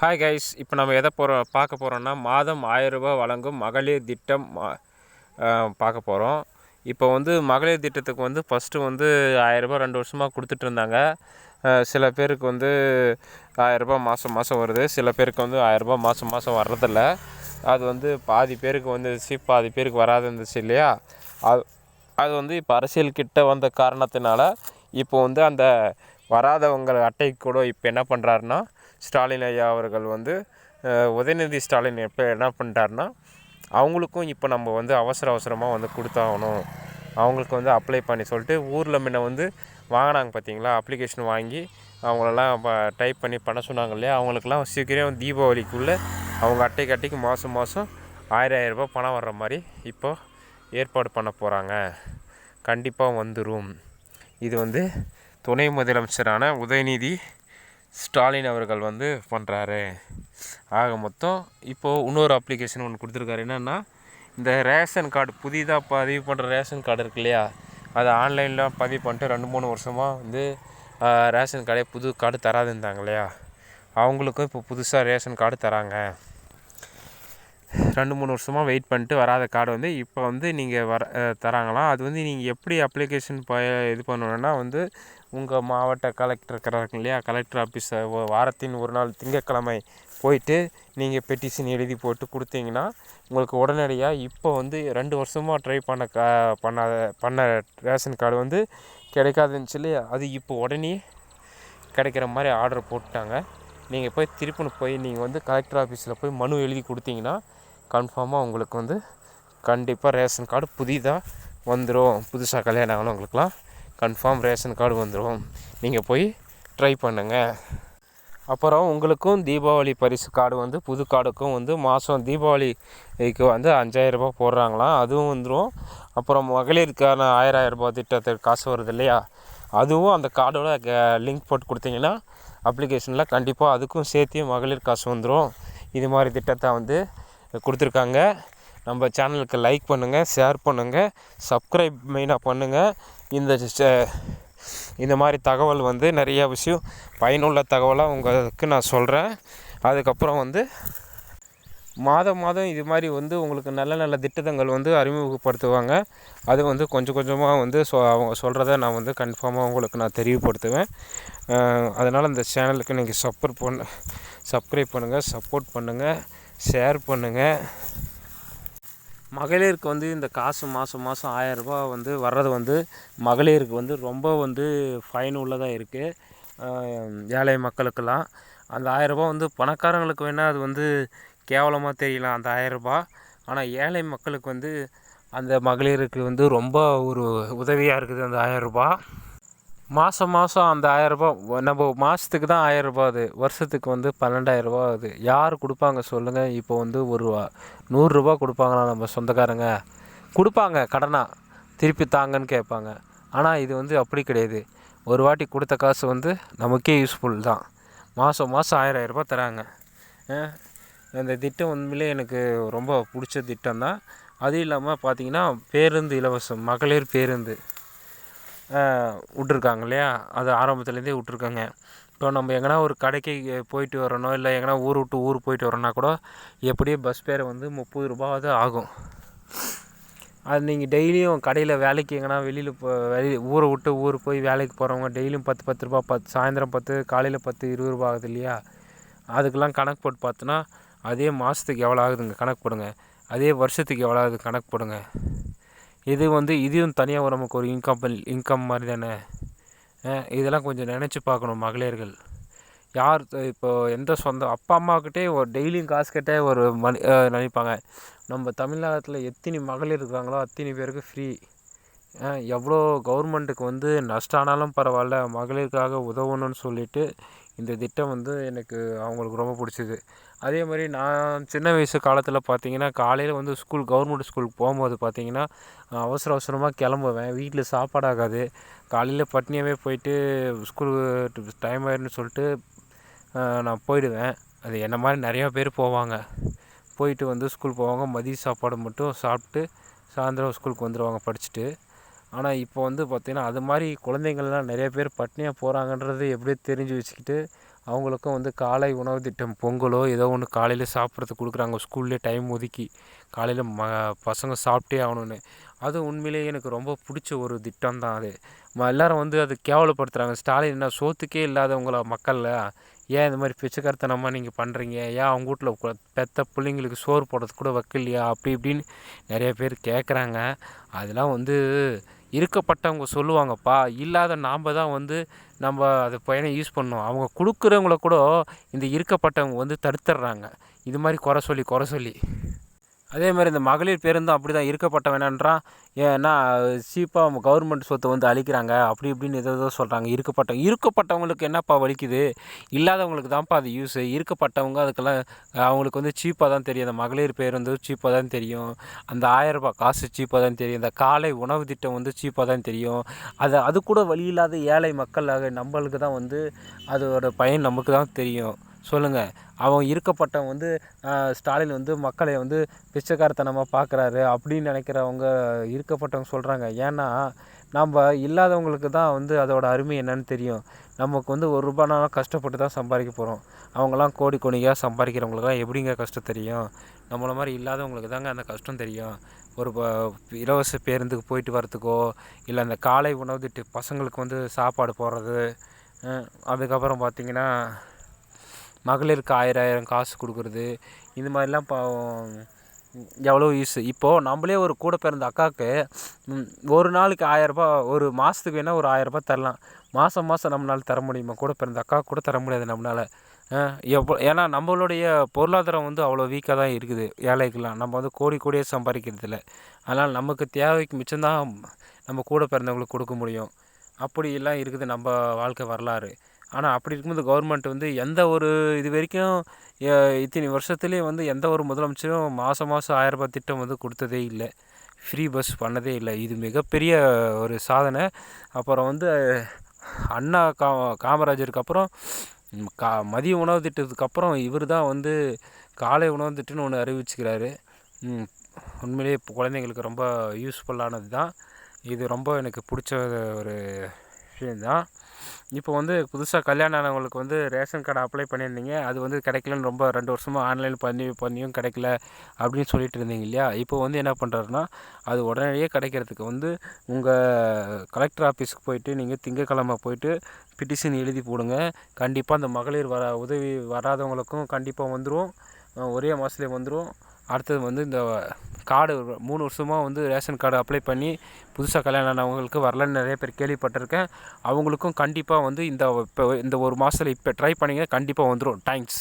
Hi guys இப்போ நம்ம எதை போகிறோம் பார்க்க போகிறோம்னா மாதம் ஆயிரம் ரூபாய் வழங்கும் மகளிர் திட்டம் மா- பார்க்க போகிறோம் இப்போ வந்து மகளிர் திட்டத்துக்கு வந்து ஃபஸ்ட்டு வந்து ஆயிரரூபா ரெண்டு வருஷமாக கொடுத்துட்டு இருந்தாங்க. சில பேருக்கு வந்து ஆயிரரூபா மாதம் மாதம் வருது. சில பேருக்கு வந்து ஆயிரரூபா மாதம் மாதம் வர்றதில்ல. அது வந்து பாதி பேருக்கு வந்துருச்சு பாதி பேருக்கு வராது இருந்துச்சு இல்லையா? அது அது வந்து இப்போ அரசியல் கிட்ட வந்த காரணத்தினால இப்போ வந்து அந்த வராதவங்க அட்டைக்கு கூட இப்போ என்ன பண்ணுறாருன்னா ஸ்டாலின் ஐயா அவர்கள் வந்து உதயநிதி ஸ்டாலின் இப்போ என்ன பண்ணிட்டாருன்னா அவங்களுக்கும் இப்போ நம்ம வந்து அவசர அவசரமாக வந்து கொடுத்தாகணும். அவங்களுக்கு வந்து அப்ளை பண்ணி சொல்லிட்டு ஊரில் முன்ன வந்து வாங்கினாங்க பார்த்தீங்களா அப்ளிகேஷன் வாங்கி அவங்களெல்லாம் டைப் பண்ணி பண்ண சொன்னாங்க இல்லையா அவங்களுக்கெல்லாம் சீக்கிரம் தீபாவளிக்குள்ளே அவங்க அட்டைக்கு அட்டைக்கு மாதம் மாதம் ஆயிரம் ஆயிரம் ரூபாய் பணம் வர்ற மாதிரி இப்போ ஏற்பாடு பண்ண போகிறாங்க கண்டிப்பாக வந்துடும் இது வந்து துணை முதலமைச்சரான உதயநிதி ஸ்டாலின் அவர்கள் வந்து பண்ணுறாரு ஆக மொத்தம் இப்போது இன்னொரு அப்ளிகேஷன் ஒன்று கொடுத்துருக்காரு. என்னென்னா இந்த ரேஷன் கார்டு புதிதாக பதிவு பண்ணுற ரேஷன் கார்டு இருக்கு இல்லையா? அதை ஆன்லைனில் பதிவு பண்ணிட்டு ரெண்டு மூணு வருஷமாக வந்து ரேஷன் கார்டே புது கார்டு தராது இருந்தாங்க இல்லையா? அவங்களுக்கும் இப்போ புதுசாக ரேஷன் கார்டு தராங்க. ரெண்டு மூணு வருஷமாக வெயிட் பண்ணிட்டு வராத கார்டு வந்து இப்போ வந்து நீங்கள் வர தராங்களாம். அது வந்து நீங்கள் எப்படி அப்ளிகேஷன் ப இது பண்ணணுன்னா வந்து உங்கள் மாவட்ட கலெக்டர் இருக்கிறாங்க இல்லையா? கலெக்டர் ஆஃபீஸை வாரத்தின் ஒரு நாள் திங்கக்கிழமை போயிட்டு நீங்கள் பெட்டிஷன் எழுதி போட்டு கொடுத்தீங்கன்னா உங்களுக்கு உடனடியாக இப்போ வந்து ரெண்டு வருஷமாக ட்ரை பண்ண க பண்ணாத பண்ண ரேஷன் கார்டு வந்து கிடைக்காதுன்னு சொல்லி அது இப்போ உடனே கிடைக்கிற மாதிரி ஆர்டர் போட்டுட்டாங்க. நீங்கள் போய் திருப்பணம் போய் நீங்கள் வந்து கலெக்டர் ஆஃபீஸில் போய் மனு எழுதி கொடுத்தீங்கன்னா கன்ஃபார்மாக உங்களுக்கு வந்து கண்டிப்பாக ரேஷன் கார்டு புதிதாக வந்துடும் புதுசாக கல்யாணம் ஆனவங்களுக்குலாம் கன்ஃபார்ம் ரேஷன் கார்டு வந்துடும் நீங்கள் போய் ட்ரை பண்ணுங்கள் அப்புறம் உங்களுக்கும் தீபாவளி பரிசு கார்டு வந்து புது கார்டுக்கும் வந்து மாதம் தீபாவளிக்கு வந்து அஞ்சாயிரரூபா போடுறாங்களாம் அதுவும் வந்துடும் அப்புறம் மகளிருக்கான ஆயிரம் திட்டத்துக்கு காசு வருது இல்லையா? அதுவும் அந்த கார்டோட லிங்க் போட்டு கொடுத்தீங்கன்னா அப்ளிகேஷனில் கண்டிப்பாக அதுக்கும் சேர்த்து மகளிர் காசு வந்துடும் இது மாதிரி திட்டத்தை வந்து கொடுத்துருக்காங்க. நம்ம சேனலுக்கு லைக் பண்ணுங்கள் ஷேர் பண்ணுங்கள் சப்ஸ்கிரைப் மெயினாக பண்ணுங்கள் இந்த இந்த மாதிரி தகவல் வந்து நிறையா விஷயம் பயனுள்ள தகவலாக உங்களுக்கு நான் சொல்கிறேன் அதுக்கப்புறம் வந்து மாதம் மாதம் இது மாதிரி வந்து உங்களுக்கு நல்ல நல்ல திட்டங்கள் வந்து அறிமுகப்படுத்துவாங்க. அது வந்து கொஞ்சம் கொஞ்சமாக வந்து சொ அவங்க சொல்கிறத நான் வந்து கன்ஃபார்மாக உங்களுக்கு நான் தெரியப்படுத்துவேன். அதனால் இந்த சேனலுக்கு நீங்கள் சப்போர்ட் பண்ண சப்ஸ்கிரைப் பண்ணுங்கள் சப்போர்ட் பண்ணுங்கள் ஷேர் பண்ணுங்கள் மகளிருக்கு வந்து இந்த காசு மாதம் மாதம் ஆயரரூபா வந்து வர்றது வந்து மகளிருக்கு வந்து ரொம்ப வந்து ஃபைன் உள்ளதாக இருக்குது ஏழை மக்களுக்கெல்லாம். அந்த ஆயரரூபா வந்து பணக்காரங்களுக்கு வேணால் அது வந்து கேவலமாக தெரியலாம் அந்த ஆயரரூபா ஆனால் ஏழை மக்களுக்கு வந்து அந்த மகளிருக்கு வந்து ரொம்ப ஒரு உதவியாக இருக்குது அந்த ஆயரரூபா மாதம் மாதம் அந்த ஆயரரூபா நம்ம மாதத்துக்கு தான் ஆயரரூபா அது வருஷத்துக்கு வந்து பன்னெண்டாயிரரூபா ஆகுது. யார் கொடுப்பாங்க சொல்லுங்கள் இப்போ வந்து ஒரு ரூபா நூறுரூபா கொடுப்பாங்களா நம்ம சொந்தக்காரங்க. கொடுப்பாங்க கடனாக திருப்பி தாங்கன்னு கேட்பாங்க. ஆனால் இது வந்து அப்படி கிடையாது. ஒரு வாட்டி கொடுத்த காசு வந்து நமக்கே யூஸ்ஃபுல் தான். மாதம் மாதம் ஆயிரரூபா தராங்க. அந்த திட்டம் உண்மையிலே எனக்கு ரொம்ப பிடிச்ச திட்டம் தான் அதுவும் இல்லாமல் பார்த்தீங்கன்னா பேருந்து இலவசம் மகளிர் பேருந்து. விட்ருக்காங்க இல்லையா? அது ஆரம்பத்துலேருந்தே விட்ருக்காங்க இப்போ நம்ம எங்கன்னா ஒரு கடைக்கு போயிட்டு வரணும் இல்லை எங்கன்னா ஊர் விட்டு ஊர் போயிட்டு வரோன்னா கூட எப்படியும் பஸ் ஃபேர் வந்து முப்பது ரூபாவது ஆகும். அது நீங்கள் டெய்லியும் கடையில் வேலைக்கு எங்கன்னா வெளியில் போ வெளி ஊரை விட்டு ஊர் போய் வேலைக்கு போகிறவங்க டெய்லியும் பத்து பத்து ரூபா பத்து சாயந்தரம் பத்து காலையில் பத்து இருபது ரூபா ஆகுது இல்லையா? அதுக்கெல்லாம் கணக்கு போட்டு பார்த்தோன்னா அதே மாதத்துக்கு எவ்வளோ ஆகுதுங்க? கணக்கு போடுங்க. அதே வருஷத்துக்கு எவ்வளோ ஆகுது? கணக்கு போடுங்க. இது வந்து இதுவும் தனியாக ஒரு நமக்கு ஒரு இன்கம் இன்கம் மாதிரி தானே? இதெல்லாம் கொஞ்சம் நினச்சி பார்க்கணும் மகளிர்கள். யார் இப்போது எந்த சொந்த அப்பா அம்மாக்கிட்டே ஒரு டெய்லியும் காசு கேட்டே ஒரு மணி நினைப்பாங்க. நம்ம தமிழ்நாட்டில் எத்தனை மகளிர் இருக்காங்களோ அத்தனை பேருக்கு ஃப்ரீ எவ்வளோ கவர்மெண்ட்டுக்கு வந்து நஷ்டம் ஆனாலும் பரவாயில்ல மகளிருக்காக உதவணும்னு சொல்லிட்டு இந்த திட்டம் வந்து எனக்கு அவங்களுக்கு ரொம்ப பிடிச்சிது. அதே மாதிரி நான் சின்ன வயசு காலத்தில் பார்த்தீங்கன்னா காலையில் வந்து ஸ்கூல் கவர்மெண்ட் ஸ்கூலுக்கு போகும்போது பார்த்தீங்கன்னா அவசர அவசரமாக கிளம்புவேன். வீட்டில் சாப்பாடு ஆகாது. காலையில் பட்னியாகவே போயிட்டு ஸ்கூல் டைம் ஆயிருன்னு சொல்லிட்டு நான் போயிடுவேன். அது என்ன மாதிரி நிறையா பேர் போவாங்க. போயிட்டு வந்து ஸ்கூல் போவாங்க. மதிய சாப்பாடு மட்டும் சாப்பிட்டு சாயந்தரம் ஸ்கூலுக்கு வந்துடுவாங்க படிச்சுட்டு. ஆனால் இப்போ வந்து பார்த்திங்கன்னா அது மாதிரி குழந்தைங்கள்லாம் நிறைய பேர் பட்னியாக போகிறாங்கன்றது எப்படியோ தெரிஞ்சு வச்சுக்கிட்டு அவங்களுக்கும் வந்து காலை உணவு திட்டம் பொங்கலோ ஏதோ ஒன்று காலையில் சாப்பிட்றதுக்கு கொடுக்குறாங்க. ஸ்கூல்லேயே டைம் ஒதுக்கி காலையில் ம பசங்க சாப்பிட்டே ஆகணுன்னு அது உண்மையிலேயே எனக்கு ரொம்ப பிடிச்ச ஒரு திட்டம் தான் அது. ம எல்லோரும் வந்து அது கேவலப்படுத்துகிறாங்க ஸ்டாலின் என்ன சோற்றுக்கே இல்லாதவங்கள மக்களில்? ஏன் இந்த மாதிரி பிச்சைக்காரத்தனமாக நீங்கள் பண்ணுறீங்க ஏன் அவங்க வீட்ல பெற்ற பிள்ளைங்களுக்கு சோறு போடுறதுக்கு கூட வைக்கலையா? அப்படி இப்படின்னு நிறைய பேர் கேட்குறாங்க அதெல்லாம் வந்து இருக்கப்பட்டவங்க சொல்லுவாங்கப்பா இல்லாத நாம் தான் வந்து நம்ம அதை பயனை யூஸ் பண்ணணும். அவங்க கொடுக்குறவங்கள கூட இந்த இருக்கப்பட்டவங்க வந்து தடுத்துடுறாங்க. இது மாதிரி குறை சொல்லி குறை சொல்லி. அதே மாதிரி இந்த மகளிர் பேருந்தும் அப்படி தான் இருக்கப்பட்டவன் என்னன்றான் ஏன்னா சீப்பாக கவர்மெண்ட் சொத்தை வந்து அழிக்கிறாங்க அப்படி இப்படின்னு ஏதோ ஏதோ சொல்கிறாங்க இருக்கப்பட்ட இருக்கப்பட்டவங்களுக்கு என்னப்பா வலிக்குது? இல்லாதவங்களுக்கு தான்ப்பா அது யூஸு இருக்கப்பட்டவங்க அதுக்கெல்லாம் அவங்களுக்கு வந்து சீப்பாக தான் தெரியும். அந்த மகளிர் பேருந்து சீப்பாக தான் தெரியும். அந்த ஆயரரூபா காசு சீப்பாக தான் தெரியும். இந்த காலை உணவு திட்டம் வந்து சீப்பாக தான் தெரியும். அது அது கூட வழி இல்லாத ஏழை மக்களாக நம்மளுக்கு தான் வந்து அதோட பயன் நமக்கு தான் தெரியும். சொல்லுங்கள் அவன் இருக்கப்பட்டவன் வந்து ஸ்டாலின் வந்து மக்களை வந்து பிச்சைக்காரத்தனமாக பார்க்குறாரு அப்படின்னு நினைக்கிறவங்க இருக்கப்பட்டவங்க சொல்கிறாங்க ஏன்னா நம்ம இல்லாதவங்களுக்கு தான் வந்து அதோட அருமை என்னன்னு தெரியும். நமக்கு வந்து ஒரு ரூபானாலும் கஷ்டப்பட்டு தான் சம்பாதிக்க போகிறோம் அவங்களாம் கோடி கோடியாக சம்பாதிக்கிறவங்களுக்குலாம் எப்படிங்க கஷ்டம் தெரியும்? நம்மளை மாதிரி இல்லாதவங்களுக்கு தாங்க அந்த கஷ்டம் தெரியும். ஒரு இலவச பேருந்துக்கு போயிட்டு வரத்துக்கோ இல்லை அந்த காலை உணவு திட்டு பசங்களுக்கு வந்து சாப்பாடு போடுறது அதுக்கப்புறம் பார்த்திங்கன்னா மகளிருக்கு ஆயிரம் ஆயிரம் காசு கொடுக்குறது இந்த மாதிரிலாம் இப்போ எவ்வளோ யூஸ் இப்போது நம்மளே ஒரு கூட பிறந்த அக்காவுக்கு ஒரு நாளைக்கு ஆயரரூபா ஒரு மாதத்துக்கு வேணால் ஒரு ஆயரரூபா தரலாம். மாதம் மாதம் நம்மளால் தர முடியுமா? கூட பிறந்த அக்காவுக்கு கூட தர முடியாது நம்மளால். எவ்வளோ ஏன்னா நம்மளுடைய பொருளாதாரம் வந்து அவ்வளோ வீக்காக தான் இருக்குது ஏழைக்கெலாம் நம்ம வந்து கோடி கோடியே சம்பாதிக்கிறது இல்லை அதனால் நமக்கு தேவைக்கு மிச்சம்தான் நம்ம கூட பிறந்தவங்களுக்கு கொடுக்க முடியும். அப்படியெல்லாம் இருக்குது நம்ம வாழ்க்கை வரலாறு. ஆனால் அப்படி இருக்கும்போது கவர்மெண்ட் வந்து எந்த ஒரு இது வரைக்கும் இத்தனை வருஷத்துலேயும் வந்து எந்த ஒரு முதலமைச்சரும் மாதம் மாதம் ஆயரரூபா திட்டம் வந்து கொடுத்ததே இல்லை. ஃப்ரீ பஸ் பண்ணதே இல்லை. இது மிகப்பெரிய ஒரு சாதனை. அப்புறம் வந்து அண்ணா கா காமராஜருக்கு அப்புறம் கா மதிய உணவு திட்டத்துக்கு அப்புறம் இவர் தான் வந்து காலை உணவு திட்டம்னு ஒன்று அறிவிச்சுக்கிறாரு. உண்மையிலேயே இப்போ குழந்தைங்களுக்கு ரொம்ப யூஸ்ஃபுல்லானது தான். இது ரொம்ப எனக்கு பிடிச்ச ஒரு விஷயந்தான் இப்போ வந்து புதுசாக கல்யாணம் ஆனவங்களுக்கு வந்து ரேஷன் கார்டு அப்ளை பண்ணியிருந்தீங்க. அது வந்து கிடைக்கலன்னு ரொம்ப ரெண்டு வருஷமாக ஆன்லைன் பண்ணி பண்ணியும் கிடைக்கல அப்படின்னு சொல்லிட்டு இருந்தீங்க இல்லையா? இப்போ வந்து என்ன பண்ணுறாருன்னா அது உடனடியே கிடைக்கிறதுக்கு வந்து உங்கள் கலெக்டர் ஆஃபீஸுக்கு போயிட்டு நீங்கள் திங்கக்கிழமை போயிட்டு பிட்டிஷன் எழுதி போடுங்க. கண்டிப்பாக அந்த மகளிர் வர உதவி வராதவங்களுக்கும் கண்டிப்பாக வந்துடும் ஒரே மாதத்துலேயே வந்துடும் அடுத்தது வந்து இந்த கார்டு மூணு வருஷமாக வந்து ரேஷன் கார்டு அப்ளை பண்ணி புதுசாக கல்யாணம் ஆனவங்களுக்கு வரலன்னு நிறைய பேர் கேள்விப்பட்டிருக்கேன். அவங்களுக்கும் கண்டிப்பாக வந்து இந்த இப்போ இந்த ஒரு மாதத்தில் இப்போ ட்ரை பண்ணிங்கன்னா கண்டிப்பாக வந்துடும் தேங்க்ஸ்